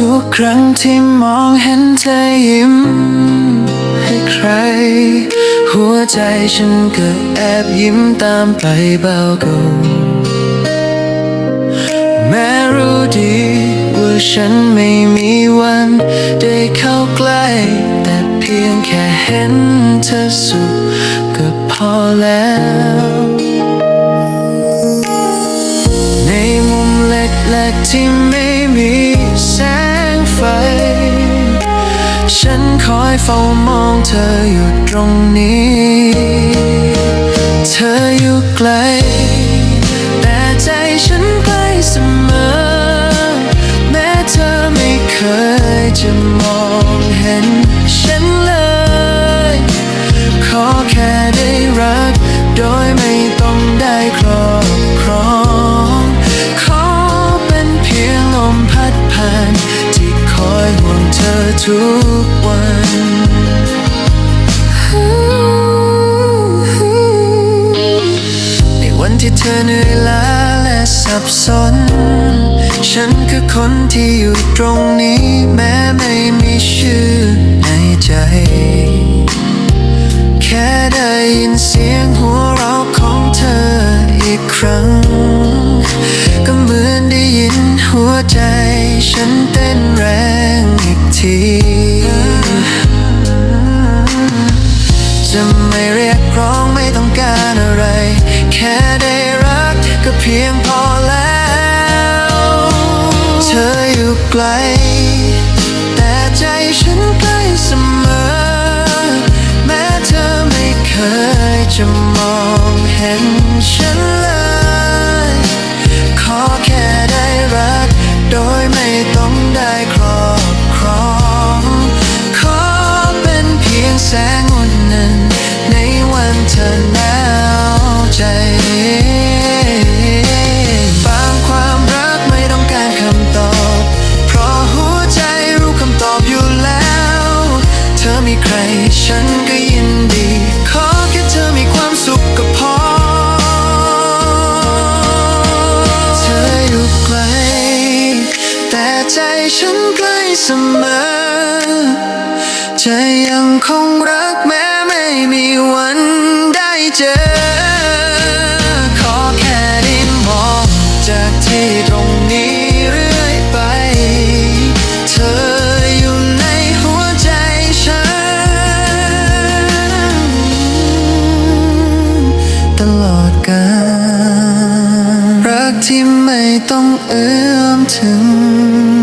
ทุกครั้งที่มองเห็นเธอยิ้ม ให้ใคร หัวใจฉันก็แอบยิ้มตามไปเบาเกาแม้รู้ดีว่าฉันไม่มีวัน ได้เข้าใกล้ แต่เพียงแค่เห็นเธอสุขก็พอแล้วในมุมเล็กๆที่ไม่ คอยเฝ้ามองเธออยู่ตรงนี้ เธออยู่ไกล แต่ใจฉันใกล้เสมอ แม้เธอไม่เคยจะมอง ทุกวันในวันที่เธอเหนื่อยล้าและสับสน ฉันคือคนที่อยู่ตรงนี้แม้ไม่มีชื่อในใจ แค่ได้ยินเสียงหัวเราะของเธออีกครั้ง ไกล แต่ใจฉันใกล้เสมอ แม้เธอไม่เคยจะมองเห็นฉันเลย ขอแค่ได้รัก โดยไม่ต้องได้ครอบครอง ขอเป็นเพียงแสง รฉันก็ยินดี ขอแค่เธอมีความสุขก็พอ เธออยู่ไกล แต่ใจฉันใกล้เสมอ จะยังคงรักแม้ไม่มีวันได้เจอ ที่ไม่ต้องเอื้อมถึง